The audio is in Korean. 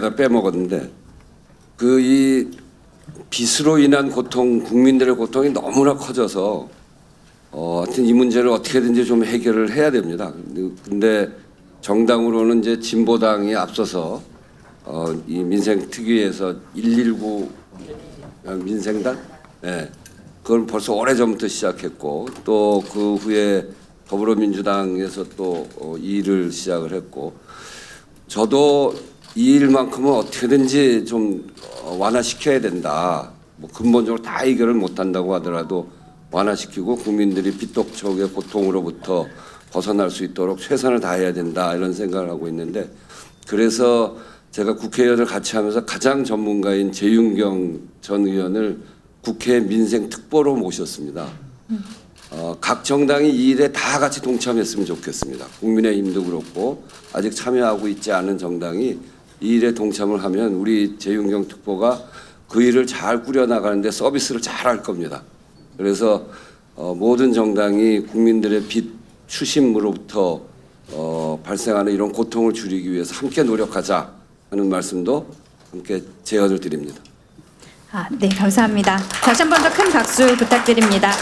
다 빼먹었는데 그 이 빚으로 인한 고통, 국민들의 고통이 너무나 커져서 어, 하여튼 이 문제를 어떻게든지 좀 해결을 해야 됩니다. 근데 정당으로는 이제 진보당이 앞서서 어, 이 민생 특위에서 119 민생당, 예, 그걸 벌써 오래 전부터 시작했고 또 그 후에 더불어민주당에서 또 어, 이 일을 시작을 했고 저도 이 일만큼은 어떻게든지 좀 어, 완화시켜야 된다. 뭐 근본적으로 다 해결을 못한다고 하더라도 완화시키고 국민들이 빚독촉의 고통으로부터 벗어날 수 있도록 최선을 다해야 된다 이런 생각을 하고 있는데 그래서 제가 국회의원을 같이 하면서 가장 전문가인 재윤경 전 의원을 국회 민생 특보로 모셨습니다. 어, 각 정당이 이 일에 다 같이 동참했으면 좋겠습니다. 국민의힘도 그렇고 아직 참여하고 있지 않은 정당이 이 일에 동참을 하면 우리 재윤경 특보가 그 일을 잘 꾸려나가는데 서비스를 잘 할 겁니다. 그래서 어, 모든 정당이 국민들의 빚 추심으로부터 어, 발생하는 이런 고통을 줄이기 위해서 함께 노력하자 하는 말씀도 함께 제언을 드립니다. 아, 네, 감사합니다. 다시 한 번 더 큰 박수 부탁드립니다.